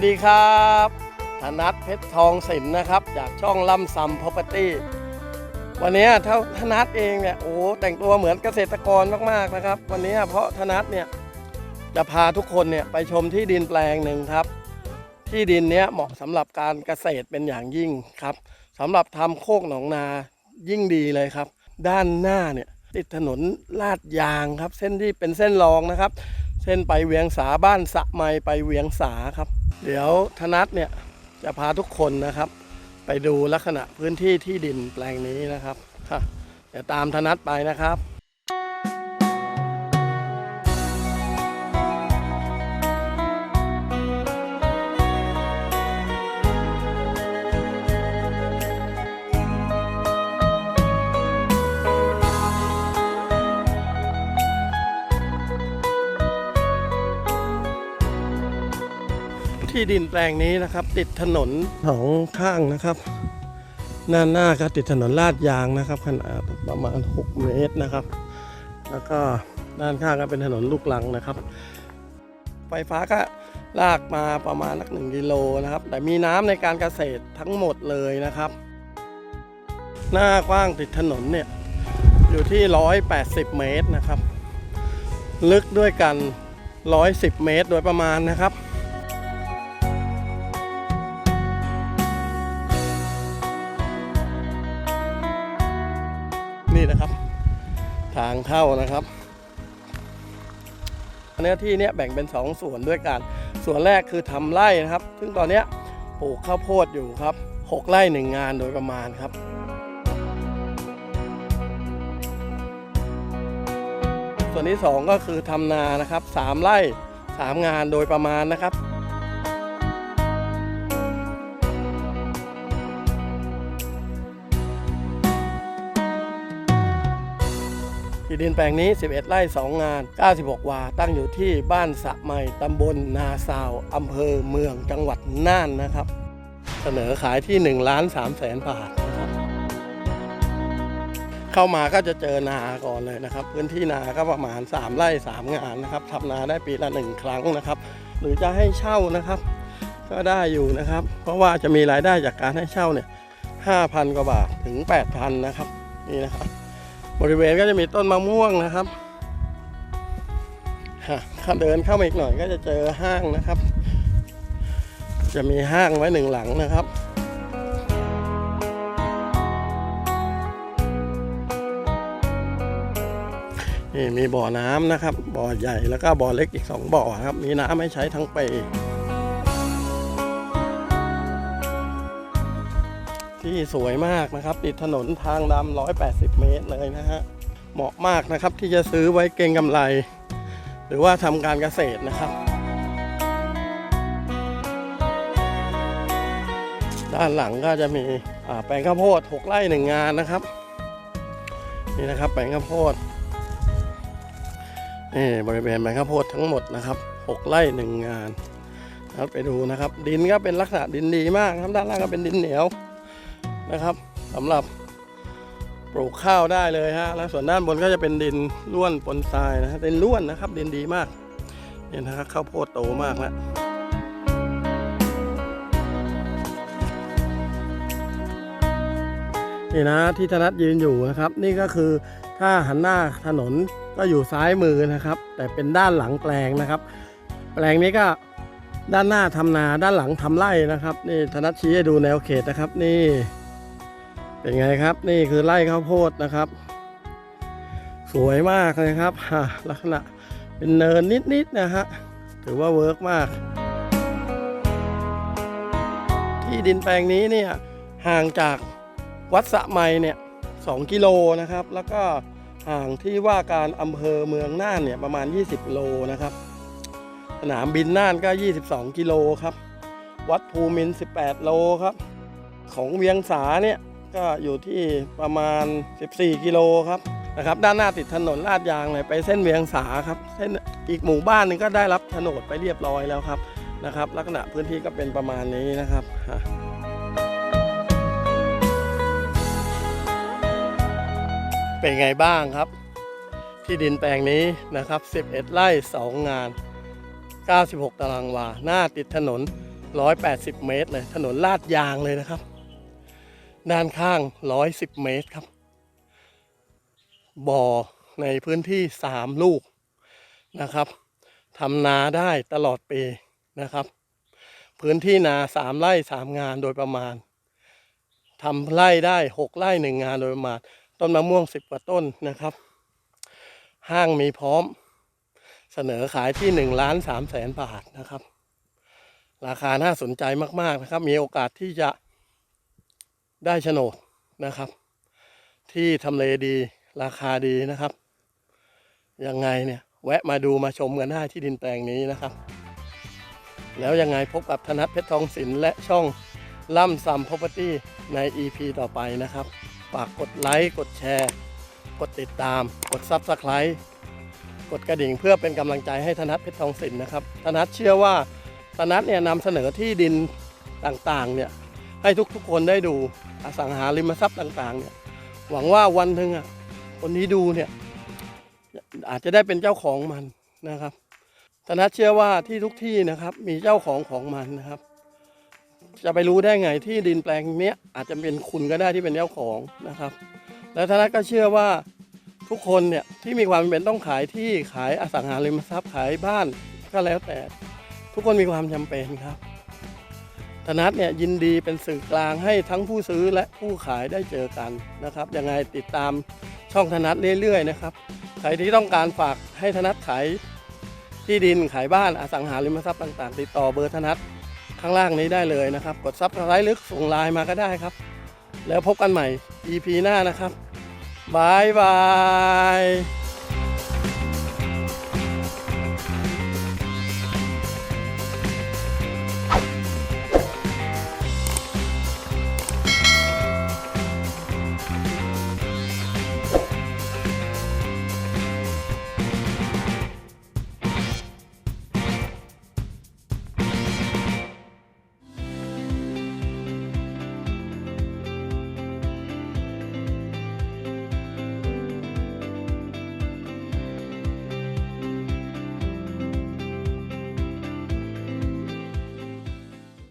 วัสดีครับธนัทเพชรทองสินนะครับ จากช่องล่ำซำ property วันนี้เท่าธนัทเองเนี่ยโอ้แต่งตัวเหมือนเกษตรกรมากๆนะครับ วันนี้เพราะธนัทเนี่ยจะพาทุกคนเนี่ยไปชมที่ดินแปลงหนึ่งครับ ที่ดินเนี้ยเหมาะสำหรับการเกษตรเป็นอย่างยิ่งครับสำหรับทำโคกหนองนายิ่งดีเลยครับ ด้านหน้าเนี่ยติดถนนลาดยางครับ เส้นที่เป็นเส้นรองนะครับ เส้นไปเวียงสาบ้านสะไมไปเวียงสาครับเดี๋ยวธนัทเนี่ยจะพาทุกคนนะครับ ไปดูลักษณะพื้นที่ที่ดินแปลงนี้นะครับค่ะเดี๋ยวตามธนัทไปนะครับ ที่ดินแปลงนี้นะครับ ติดถนนสองข้างนะครับด้านหน้าก็ติดถนนลาดยางนะครับขนาดประมาณ 6 เมตรนะครับ แล้วก็ด้านข้างก็เป็นถนนลูกลังนะครับ ไฟฟ้าก็ลากมาประมาณนักหนึ่งกิโลนะครับ แต่มีน้ำในการเกษตรทั้งหมดเลยนะครับ หน้ากว้างติดถนนเนี่ยอยู่ที่ 180 เมตรนะครับ ลึกด้วยกัน 110 เมตรโดยประมาณนะครับ นะครับ ทางเข้านะครับเนื้อที่เนี้ยแบ่งเป็น 2 ส่วนด้วยกัน ส่วนแรกคือทำไร่นะครับ ซึ่งตอนเนี้ยปลูกข้าวโพดอยู่ครับ 6 ไร่หนึ่งงานโดยประมาณครับส่วนที่ 2 ก็คือทำนานะครับ 3 ไร่ 3 งานโดยประมาณนะครับ ที่ดินแปลงนี้ 11 ไร่ 2 งาน 96 วา ตั้งอยู่ที่บ้านสะไม่ตำบลนาซาวอำเภอเมืองจังหวัดน่านนะครับ เสนอขายที่1ล้าน3แสนบาทนะครับเข้ามาก็จะเจอนาก่อนเลยนะครับ พื้นที่นาก็ประมาณ 3 ไร่ 3 งานนะครับทำนาได้ปีละ1ครั้งนะครับ หรือจะให้เช่านะครับ ก็ได้อยู่นะครับ เพราะว่าจะมีรายได้จากการให้เช่าเนี่ย5,000 กว่าบาทถึง 8,000 นะครับ นี่นะครับ บริเวณก็จะมีต้นมะม่วงนะครับฮะถ้าเดินเข้ามาอีกหน่อยก็จะเจอห้างนะครับ จะมีห้างไว้หนึ่งหลังนะครับนี่มีบ่อน้ำนะครับ บ่อใหญ่แล้วก็บ่อเล็กอีกสองบ่อครับ มีน้ำให้ใช้ทั้งปี ที่สวยมากนะครับ ติดถนนทางดำ180 เมตรเลยนะฮะเหมาะมากนะครับที่จะซื้อไว้เก็งกำไร หรือว่าทำการเกษตรนะครับ ด้านหลังก็จะมีแปลงข้าวโพด 6 ไร่หนึ่งงานนะครับ นี่นะครับแปลงข้าวโพดนี่บริเวณแปลงข้าวโพดทั้งหมดนะครับ 6 ไร่หนึ่งงานนะครับไปดูนะครับ ดินก็เป็นลักษณะดินดีมากครับด้านล่างก็เป็นดินเหนียว นะครับสำหรับปลูกข้าวได้เลยฮะแล้วส่วนด้านบนก็จะเป็นดินล้วนปนทรายนะฮะดินล้วนนะครับดินดีมากนี่นะครับข้าวโพดโตมากแล้วนี่นะที่ธนัทยืนอยู่นะครับ นี่ก็คือถ้าหันหน้าถนนก็อยู่ซ้ายมือนะครับ แต่เป็นด้านหลังแปลงนะครับ แปลงนี้ก็ด้านหน้าทำนาด้านหลังทำไร่นะครับ นี่ธนัทชี้ให้ดูแนวเขตนะครับ นี่ เป็นไงครับนี่คือไร่ข้าวโพดนะครับ สวยมากเลยครับลักษณะเป็นเนินนิดๆนะฮะถือว่าเวิร์กมาก ที่ดินแปลงนี้เนี่ยห่างจากวัดสะไมเนี่ยสองกิโลนะครับ แล้วก็ห่างที่ว่าการอำเภอเมืองน่านเนี่ยประมาณ 20โลนะครับ สนามบินน่านก็ 22 กิโลครับ วัดภูมิน 18 โลครับ ของเวียงสาเนี่ย ก็อยู่ที่ประมาณ 14 กิโลครับนะครับด้านหน้าติดถนนลาดยางเลยไปเส้นเวียงสาครับเส้นอีกหมู่บ้านหนึงก็ได้รับโฉนดไปเรียบร้อยแล้วครับนะครับ ลักษณะพื้นที่ก็เป็นประมาณนี้นะครับเป็นไงบ้างครับ ที่ดินแปลงนี้นะครับ 11 ไร่ 2 งาน 96 ตารางวา หน้าติดถนน 180 เมตรเลย ถนนลาดยางเลยนะครับ ด้านข้าง 110 เมตรครับ บ่อในพื้นที่ 3 ลูกนะครับทำนาได้ตลอดปีนะครับ พื้นที่นา 3 ไร่ 3 งานโดยประมาณทำไร่ได้ 6 ไร่ 1 งานโดยประมาณ ต้นมะม่วง 10 กว่าต้นนะครับ ห้างมีพร้อม เสนอขายที่ 1 ล้าน3แสนบาทนะครับ ราคาน่าสนใจมาก ๆ นะครับ มีโอกาสที่จะ ได้โฉนดนะครับ ที่ทำเลดีราคาดีนะครับ ยังไงเนี่ยแวะมาดูมาชมกันได้ที่ดินแปลงนี้นะครับ แล้วยังไงพบกับธนัทเพชรทองศิลป์และช่องล่ำซัมพ r o p e r t y ใน EP ต่อไปนะครับ ฝากกดไลค์ กดแชร์ กดติดตาม กด Subscribe กดกระดิ่งเพื่อเป็นกำลังใจให้ธนัทเพชรทองศิลป์นะครับธนัทเชื่อว่าธนัทเนี่ยนำเสนอที่ดินต่างๆเนี่ย ให้ทุกๆคนได้ดูอสังหาริมทรัพย์ต่าง ๆ เนี่ย หวังว่าวันหนึ่งอะคนนี้ดูเนี่ย อาจจะได้เป็นเจ้าของมันนะครับธนัทเชื่อว่าที่ทุกที่นะครับ มีเจ้าของของมันนะครับ จะไปรู้ได้ไงที่ดินแปลงเนี้ยอาจจะเป็นคุณก็ได้ที่เป็นเจ้าของนะครับ แล้วธนัทก็เชื่อว่าทุกคนเนี่ยที่มีความเป็นต้องขายที่ขายอสังหาริมทรัพย์ขายบ้านก็แล้วแต่ ทุกคนมีความจำเป็นครับ ธนัทเนี่ยยินดีเป็นสื่อกลางให้ทั้งผู้ซื้อและผู้ขายได้เจอกันนะครับยังไงติดตามช่องธนัทเรื่อยๆนะครับใครที่ต้องการฝากให้ธนัทขายที่ดินขายบ้านอสังหาริมทรัพย์ต่าง ๆ ติดต่อเบอร์ธนัทข้างล่างนี้ได้เลยนะครับ กดซับสไครต์หรือส่งไลน์มาก็ได้ครับ แล้วพบกันใหม่ EP หน้านะครับบายบาย